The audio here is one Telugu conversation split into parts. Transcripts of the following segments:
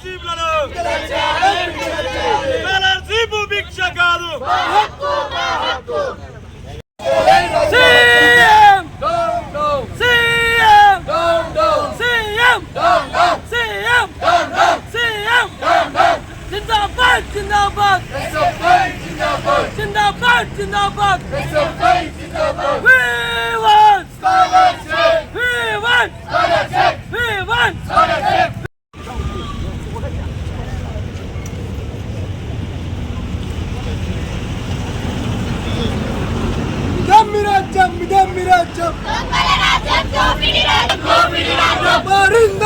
స్కాలర్షిప్లను స్కాలర్షిప్ భిక్ష కాదు CM CM CM CM CM జిందాబాద్ జిందాబాద్ జిందాబాద్ జిందాబాద్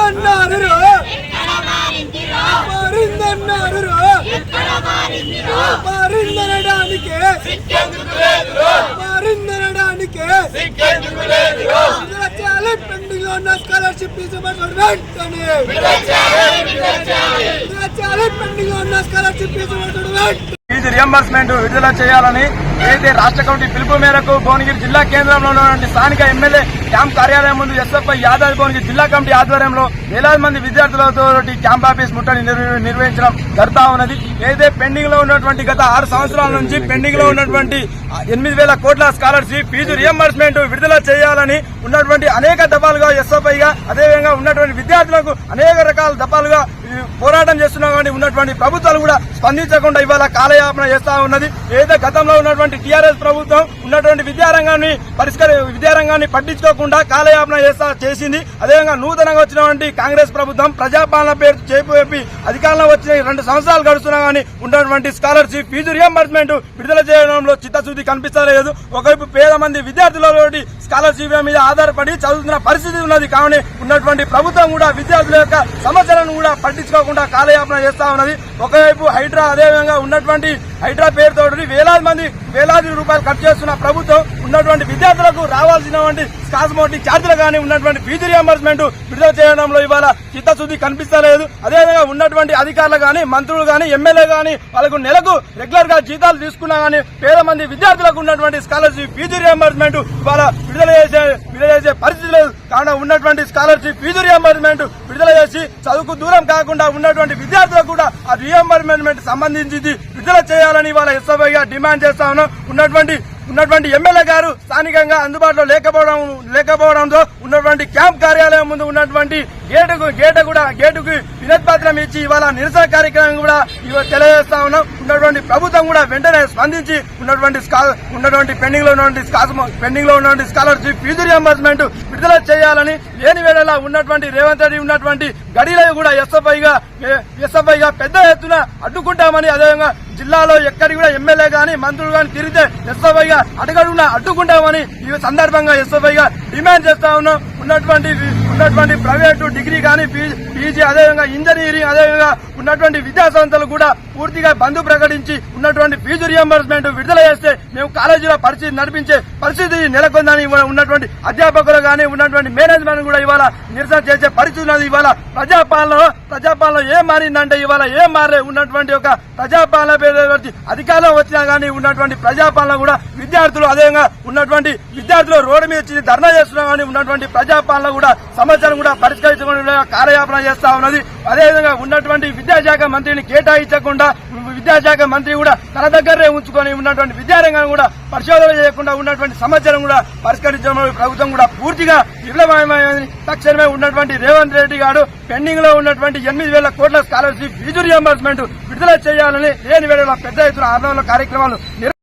మారిందన్నారు మారిందన్నారు మారిందనడానికే మారిందనడానికే విడుదల పెండింగ్లో ఉన్న స్కాలర్షిప్ వెంటనే విడుదల పెండింగ్లో ఉన్న స్కాలర్షిప్ వెంటనే ఫీజు రియంబర్స్మెంట్ విడుదల చేయాలని ఏదైతే రాష్ట్ర కమిటీ పిలుపు మేరకు భువనగిరి జిల్లా కేంద్రంలో ఉన్నటువంటి స్థానిక ఎమ్మెల్యే క్యాంప్ కార్యాలయం ముందు ఎస్ఎఫ్ఐ యాదాద్రి భువనగిరి జిల్లా కమిటీ ఆధ్వర్యంలో వేలాది మంది విద్యార్థులతో క్యాంప్ ఆఫీస్ ముట్టని నిర్వహించడం జరుగుతా ఉన్నది. ఏదైతే పెండింగ్లో ఉన్నటువంటి గత ఆరు సంవత్సరాల నుంచి పెండింగ్లో ఉన్నటువంటి ఎనిమిది వేల కోట్ల స్కాలర్షిప్ ఫీజు రియంబర్స్మెంట్ విడుదల చేయాలని ఉన్నటువంటి అనేక దఫాలుగా ఎస్ఓపైగా అదేవిధంగా ఉన్నటువంటి విద్యార్థులకు అనేక రకాల దఫాలుగా పోరాటం చేస్తున్నా కానీ ఉన్నటువంటి ప్రభుత్వాలు కూడా స్పందించకుండా ఇవాళ కాలయాపన చేస్తా ఉన్నది. ఏదో గతంలో ఉన్నటువంటి టీఆర్ఎస్ ప్రభుత్వం ఉన్నటువంటి విద్యారంగాన్ని పరిష్కరి విద్యారంగాన్ని పట్టించుకోకుండా కాలయాపన చేస్తా చేసింది. అదేవిధంగా నూతనంగా వచ్చినటువంటి కాంగ్రెస్ ప్రభుత్వం ప్రజాపాలన పేరు చేపి అధికారంలో వచ్చిన రెండు సంవత్సరాలు గడుస్తున్నా కానీ ఉన్నటువంటి స్కాలర్షిప్ ఫీజు రియంబర్స్మెంట్ విడుదల చేయడంలో చిత్తశుద్ధి కనిపిస్తలేదు. ఒకవైపు పేద మంది విద్యార్థులతోటి స్కాలర్షిప్ మీద ఆధారపడి చదువుతున్న పరిస్థితి ఉన్నది. కావున ఉన్నటువంటి ప్రభుత్వం కూడా విద్యార్థుల యొక్క సమస్యలను కూడా పట్టించుకోకుండా కాలయాపన చేస్తా ఉన్నది. ఒకవైపు హైడ్రా అదేవిధంగా ఉన్నటువంటి హైడ్రా పేరుతో వేలాది మంది వేలాది రూపాయలు ఖర్చు చేస్తున్న ప్రభుత్వం ఉన్నటువంటి విద్యార్థులకు రావాల్సినటువంటి స్కాస్మోటి ఛార్జీలు కానీ ఉన్నటువంటి ఫీజు రియంబర్స్మెంట్ విడుదల చేయడంలో ఇవాళ చిత్తశుద్ధి కనిపిస్తలేదు. అదేవిధంగా ఉన్నటువంటి అధికారులు కానీ మంత్రులు కానీ ఎమ్మెల్యే కానీ వాళ్ళకు నెలకు రెగ్యులర్గా జీతాలు తీసుకున్నా కానీ పేద మంది విద్యార్థులకు ఉన్నటువంటి స్కాలర్షిప్ ఫీజు రియంబర్స్మెంట్ ఇవాళ విడుదల చేసే విడుదల చేసే పరిస్థితి లేదు. కావున ఉన్నటువంటి స్కాలర్షిప్ ఫీజు రియంబర్స్మెంట్ విడుదల చేసే చదువుకు దూరం కాకుండా ఉన్నటువంటి విద్యార్థులకు కూడా ఆ రీఎంబర్మెంట్ సంబంధించింది విడుదల చేయాలని వాళ్ళ ఎస్ఎఫ్ఐగా డిమాండ్ చేస్తా ఉన్నాం. ఉన్నటువంటి ఉన్నటువంటి ఎమ్మెల్యే గారు స్థానికంగా అందుబాటులో లేకపోవడం లేకపోవడంతో ఉన్నటువంటి క్యాంప్ కార్యాలయం ముందు ఉన్నటువంటి గేటుకు గేటు కూడా గేటుకు వినతి పత్రం ఇచ్చి ఇవాళ నిరసన కార్యక్రమం కూడా తెలియజేస్తా ఉన్నాం. ఉన్నటువంటి ప్రభుత్వం కూడా వెంటనే స్పందించి ఉన్నటువంటి ఉన్నటువంటి పెండింగ్లో ఉన్నటువంటి పెండింగ్లో ఉన్నటువంటి స్కాలర్షిప్ ఫీజు రియంబర్స్మెంట్ విడుదల చేయాలని లేని వేళలా ఉన్నటువంటి రేవంత్ రెడ్డి ఉన్నటువంటి గడిలో కూడా ఎస్ఎఫ్ఐగా ఎస్ఎఫ్ఐగా పెద్ద ఎత్తున అడ్డుకుంటామని అదేవిధంగా జిల్లాలో ఎక్కడి కూడా ఎమ్మెల్యే గాని మంత్రులు గాని తిరిగితే ఎస్ఎఫ్ఐగా అడగడున్నా అడ్డుకుంటామని ఈ సందర్భంగా ఎస్ఎఫ్ఐగా డిమాండ్ చేస్తా ఉన్నాం. ఉన్నటువంటి ఉన్నటువంటి ప్రైవేటు డిగ్రీ కానీ పీజీ అదేవిధంగా ఇంజనీరింగ్ అదేవిధంగా ఉన్నటువంటి విద్యా సంస్థలు కూడా పూర్తిగా బంద్ ప్రకటించి ఉన్నటువంటి ఫీజు రియంబర్స్మెంట్ విడుదల చేస్తే మేము కాలేజీలో పరిస్థితి నడిపించే పరిస్థితి నెలకొందని ఉన్నటువంటి అధ్యాపకులు కానీ ఉన్నటువంటి మేనేజ్మెంట్ కూడా ఇవాళ నిరసన చేసే పరిస్థితి ఉన్నది. ఇవాళ ప్రజాపాలన ప్రజాపాలన ఏం మారిందంటే ఇవాళ ఏం మారే ఉన్నటువంటి ఒక ప్రజాపాలన పేరు అధికారం వచ్చినా కానీ ఉన్నటువంటి ప్రజాపాలన కూడా విద్యార్థులు అదేవిధంగా ఉన్నటువంటి విద్యార్థులు రోడ్డు మీద వచ్చి ధర్నా చేస్తున్నా కానీ ఉన్నటువంటి ప్రజాపాలన కూడా సమస్యను కూడా పరిష్కరించకుండా కార్యయాపన చేస్తా ఉన్నది. అదేవిధంగా ఉన్నటువంటి విద్యాశాఖ మంత్రిని కేటాయించకుండా విద్యాశాఖ మంత్రి కూడా తన దగ్గరే ఉంచుకొని ఉన్నటువంటి విద్యారంగం కూడా పరిశోధన చేయకుండా ఉన్నటువంటి సమస్యలను కూడా పరిష్కరించడంలో ప్రభుత్వం కూడా పూర్తిగా విఫలమయమైంది తక్షణమే ఉన్నటువంటి రేవంత్ రెడ్డి గారు పెండింగ్లో ఉన్నటువంటి ఎనిమిది వేల కోట్ల స్కాలర్షిప్ ఫీజు రియంబర్స్మెంట్ విడుదల చేయాలని లేని వేళ పెద్ద ఎత్తున ఆందోళన కార్యక్రమాలు